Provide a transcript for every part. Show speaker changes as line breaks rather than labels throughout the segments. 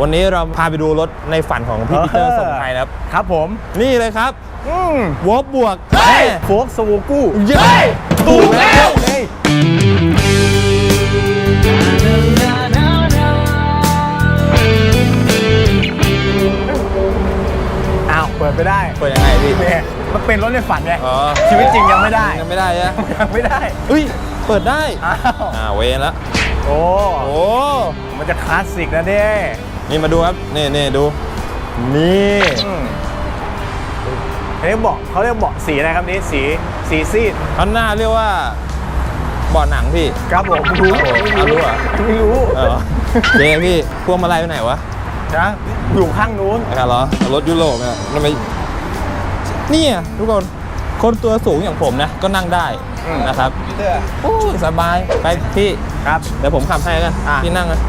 วันนี้เราพาไปดูรถในฝันของพี่ปีเตอร์
เออ
สมไทยนะครับ
ครับผม
นี่เลยครับ
อืม
วอบบวก
โฟกสวูกู้
เย้ยถูกแล้ว
เฮ้ยอ้าวเปิดไปได้
เปิดยังไงพี่
เนี่ยมันเป็นรถในฝันไง
อ๋อ
ชีวิตจริงยังไม่ได้
ยังไม่ได้อะ
ยังไม่ได้
เฮ้ยเปิดได้
อ้าว
อ่าเวนแล้ว
โอ้
โอ้
มันจะคลาสสิกนะเนี่ย
นี่มาดูครับ นี่นี่ดู นี่
อืมอันนี้เบอกเขาเรียกเบาะสีอะไรครับนี้สีสีซีด
ข้างหน้าเรียกว่าเบาะหนังพี่
ครับผมไม่รู้
เอารู้อะ
ไม่รู้
เออเจ๊พี่พวงมาลัยไปไหนวะ
นะอยู่ข้างนู้น
อะไรเหรอรถยุโรปเนี่ยมันไม่เนี่ยทุกคนคนตัวสูงอย่างผมนะ ก็นั่งได้
อืม
นะครับโอ้ยสบายไปพี่
ครับ
เดี๋ยวผมขับให้กัน
อะ
พี่นั่งนะ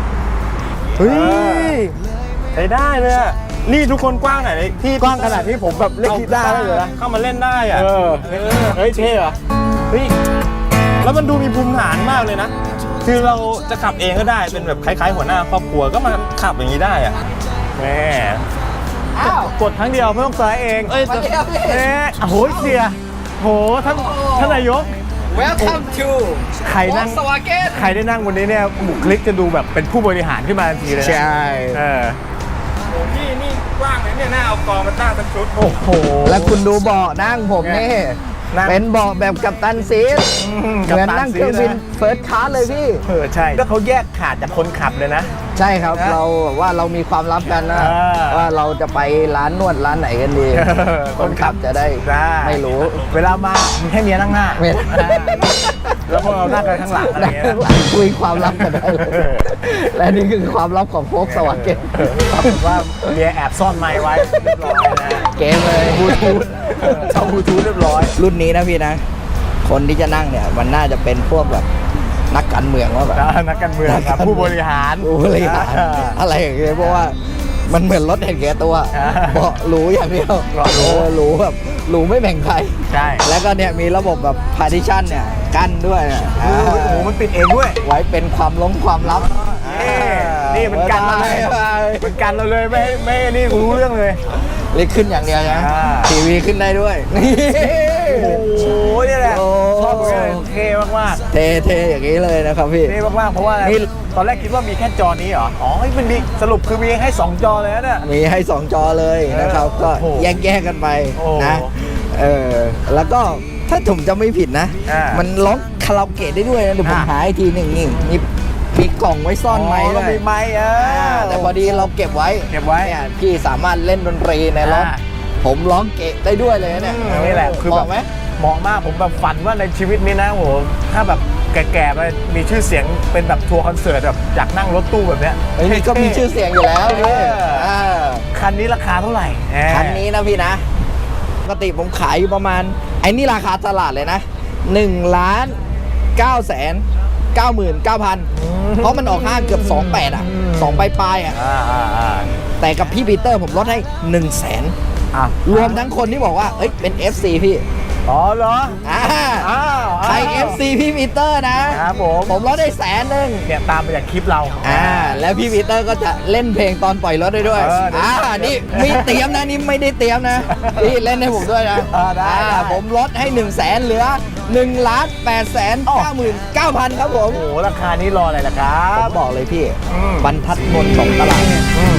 เฮ้ยใช้ได้เลยอะนี่ทุกคนกว้างไหนเลยพี่
กว้างขนาดที่ผมแบบเล่นกีตาร์ได้เลยนะ
เข้ามาเล่นได้อะ
เออ
เออ
เฮ้ยเท่เหรอ
เฮ้ยแล้วมันดูมีภูมิฐานมากเลยนะ คือเราจะขับเองก็ได้เป็นแบบคล้ายๆ หัวหน้าครอบครัวก็มาขับอย่างนี้ได้อะ
แม่กดครั้งเดียวไม่ต้องสไลด์เอง
เอ้ยแต่
เอ๊ะโอ้โหเสียโหท่านท่านนายก
Welcome to
ใครนั่ง
Volkswagen
ใครได้นั่งบนนี้เนี่ยบุคลิกจะดูแบบเป็นผู้บริหารขึ้นมาทันทีเลยนะ
ใช่
เออ
โอ้พี่นี่กว้างเลยเนี่ยน่าเอากองมาตั้งเป็นชุด
โอ้โห
แล้วคุณดูเบาะนั่งผมนี่
นั่ง
เป็นเบาะแบบกัปตันซีท
อื
เหมือนนั่งเครื่องบิน
กัปตัซีทะ
เฟิร์สคลาสเลยพี่
เออใช่ แล้วเขาแยกขาดจากคนขับเลยนะ
ใช่ครับ
นะ
เราแบบว่าเรามีความลับกันนะ
อ่า
ว่าเราจะไปร้านนวดร้านไหนกันดี
เออ
คนขับจะได้
ได้
ไม่รู้
เวลามาให้เมียนั่งหน้า
ไม่
อ่า แล้วพวกเรานั่งกันข้างหลังอะไร
นั่ง
เงี้ย
ข้างหลังคุยความลับกันได้เลย
เออ
และนี่คือความลับของโฟกสวัสดิ์เกต
ปรากฏว่าเมียแอบซ่อนไม้ไว้เรียบร้อยนะ
เกมเลย
บลูทูธเออเช่าบลูทูธเรียบร้อย
รุ่นนี้นะพี่นะ คนที่จะนั่งเนี่ยมันน่าจะเป็นพวกแบบนักการเมืองว่าแบบ
นักการเมืองครับผู้บริหาร
ผู้บริหาร
อ่า
อะไรอย่างเงี้ยเพราะว่ามันเหมือนรถเห็นแก่ตัว
อ่า
เบาะหรูอย่างเดียว
เบาะหรู
เออหรูแบบ หรูไม่แบ่งใคร
ใช่
แล้วก็เนี่ยมีระบบแบบ partition เนี่ยกั้นด้วยเนี่ย
โอ้โหโอ้โหมันปิดเองด้วย
ไว้เป็นความล้มความลับ
นี่นี่มันกันเราเลย
บ๊ายบาย
มันกันเราเลยไม่ให้ไม่ให้นี่รู้เรื่องเลย
เล็กขึ้นอย่างเดียวนะ
อ่า
ทีวีขึ้นได้ด้วยนี่
โอ้โหนี่แห
เท่ๆอย่างนี้เลยนะครับพี่
ๆเท่มากๆเพราะว่า
นี่
ตอนแรกคิดว่ามีแค่จอนี้เหรอ อ๋อเฮ้ยมันมีสรุปคือมีให้ 2 จอเลยนะเนี่ย
มีให้ 2 จอเลยนะครับ
เออ
ก็
โอ้โห
แยกๆกันไป
โอ้
นะเออแล้วก็ถ้าผมจะไม่ผิดนะ
อ่ามั
มันร้องคาราโอเกะได้ด้วยนะเดี๋ยวผม
อ่า
หาอีกทีหนึ่งนี่มีมีกล่องไว้ซ่อนไม้
ก็
ด้วย
มีไม้เออ
อ่าแต่พอดีเราเก็บไว้
เก็บไว้
เนี่ยพี่สามารถเล่นดนตรีในรถ
อ่า
ผมร้องเกะได้ด้วยเลยนะเนี่ย
อืมนี่แหละคือ
เห
แบบ
มาะไหม
เหมาะมากผมแบบฝันว่าในชีวิตนี้นะโอ้โหถ้าแบบแก่ๆไปมีชื่อเสียงเป็นแบบทัวร์คอนเสิร์ตแบบอยากนั่งรถตู้แบบเนี้ย
เฮ้ยนี่ก็มีชื่อเสียงอยู่แล้ว
เอ
พี่
อ
อ่า
คันนี้ราคาเท่าไหร่แหม
คันนี้นะพี่นะ ปกติผมขายอยู่ประมาณ ไอ้นี่ราคาตลาดเลยนะ1ล้าน9แสน99,000 เพราะมันออกห้างเกือบ 28 อะ 2 ปลายๆอะ
อ่าอ่าอ่า
แต่กับพี่ปีเตอร์ผมลดให้ 1 0 0 0 0แสน
อะ
รวมทั้งคนที่บอกว่าเอ้ยเป็น FC พี่
อ๋อเหรอ
อ่า
อ้าว
ใคร
อ้าว
FC พี่ปีเตอร์นะ
ครับผม
ผมลดได้แสนหนึ่ง
เนี่ยตามมาจากคลิปเรา
อ่า แล้วพี่ปีเตอร์ก็จะเล่นเพลงตอนปล่อยรถได้ด้วย
เออเดี๋ยว
อ่านี่ไม่เตรียมนะนี่ไม่ได้เตรียมนะ พี่เล่นให้ผมด้วยนะ
เออได้ได้
ผมลดให้1นึ่งแสนเหลือ1ล้าน8แสน99,000ครับผม
โอ้โหราคานี้รออะไรล่ะครั
ผม
บ
บอกเลยพี่
อืม
บรรทัดบนของตลาด
อืม